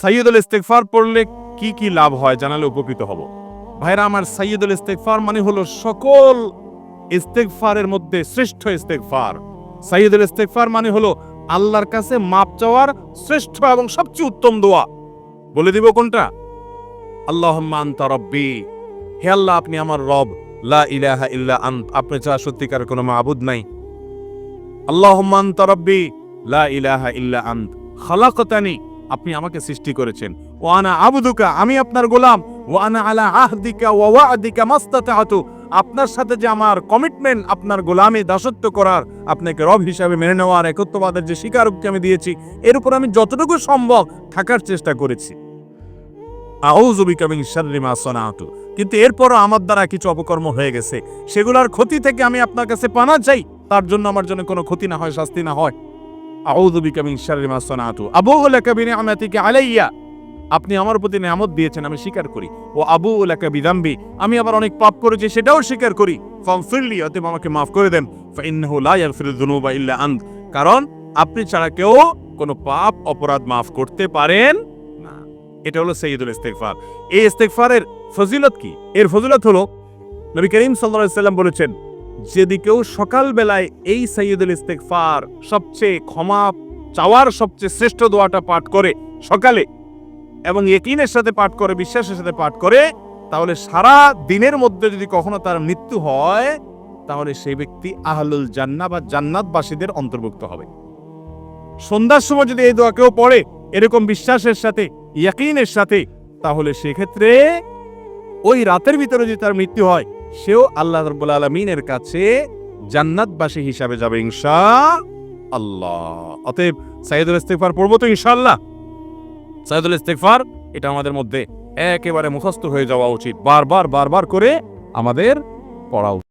সাইয়দুল ইস্তেগফার পড়লে কি কি লাভ হয় জানালে উপকৃত হব। ভাইরা, আমার সাইয়দুল ইস্তেগফার মানে হলো সকল ইস্তেগফারের মধ্যে শ্রেষ্ঠ ইস্তেগফার। সাইয়দুল ইস্তেগফার মানে হলো আল্লাহর কাছে মাপ চাওয়ার শ্রেষ্ঠ এবং সবচেয়ে উত্তম দোয়া। বলে দিব কোনটা? আল্লাহুম্মা আনতা রব্বি। হে আল্লাহ, আপনি আমার রব। লা ইলাহা ইল্লা আন্ত। আপনি ছাড়া সত্যিকার কোনো মাবুদ নাই। আল্লাহুম্মা আনতা রব্বি। লা ইলাহা ইল্লা আন্ত। খালাকতানি। আপনি আমাকে সৃষ্টি করেছেন। ওয়া আনা আবদুকা, আমি আপনার গোলাম। ওয়া আনা আলা আহদিকা ওয়া ওয়াদিকা মাস্তাতাতু। আপনার সাথে যে আমার কমিটমেন্ট আপনার গোলামে, দাসত্ব করার আপনাকে রব হিসাবে মেনে নেওয়ার একত্ববাদের যে স্বীকারোক্তি আমি দিয়েছি, এর উপর আমি যতটুকু সম্ভব থাকার চেষ্টা করেছি। কিন্তু এরপরও আমার দ্বারা কিছু অপকর্ম হয়ে গেছে। সেগুলোর ক্ষতি থেকে আমি আপনার কাছে পানা চাই। তার জন্য আমার জন্য কোনো ক্ষতি না হয়, শাস্তি না হয়। আউযু বিকা মিন শাররি আবু আলাইয়া। আপনি আমার প্রতি নিয়ামত দিয়েছেন, আমি স্বীকার করি। ও আবু লাকা বিদাম্বি আমি আবার অনেক পাপ করেছি, সেটাও স্বীকার করি। অতএব আমাকে মাফ করে দেন। ফাইন্নাহু লা ইয়াগফিরু যুনুবা ইল্লা আন্ত। কারণ আপনি ছাড়া কেউ কোনো পাপ, অপরাধ মাফ করতে পারেন না। এটা হলো সৈয়দুল ইস্তেগফার। এই ইস্তেগফারের ফজিলত কি? এর ফজিলত হলো, নবী করিম সাল্লাল্লাহু আলাইহি সাল্লাম বলেছেন যদি কেউ সকাল বেলায় এই সৈয়দুল ইস্তেগফার সবচেয়ে ক্ষমা চাওয়ার সবচেয়ে শ্রেষ্ঠ দোয়াটা পাঠ করে সকালে এবং ইকিনের সাথে পাঠ করে, বিশ্বাসের সাথে পাঠ করে, তাহলে সারা দিনের মধ্যে যদি কখনো তার মৃত্যু হয়, তাহলে সেই ব্যক্তি আহলুল জান্না বা জান্নাতবাসীদের অন্তর্ভুক্ত হবে। সন্ধ্যার সময় যদি এই দোয়া কেউ পড়ে এরকম বিশ্বাসের সাথে, ইয়াকিনের সাথে, তাহলে সেক্ষেত্রে ওই রাতের ভিতরে যদি তার মৃত্যু হয় সেও আল্লাহ রব্বুল আলমিনের কাছে জান্নাতবাসী হিসাবে যাবে ইনশা আল্লাহ অতএব সাইদুল ইস্তেকফার পড়ব তো ইনশাল্লাহ সাইদুল ইস্তেকফার এটা আমাদের মধ্যে একেবারে মুখস্থ হয়ে যাওয়া উচিত। বারবার বারবার করে আমাদের পড়া উচিত।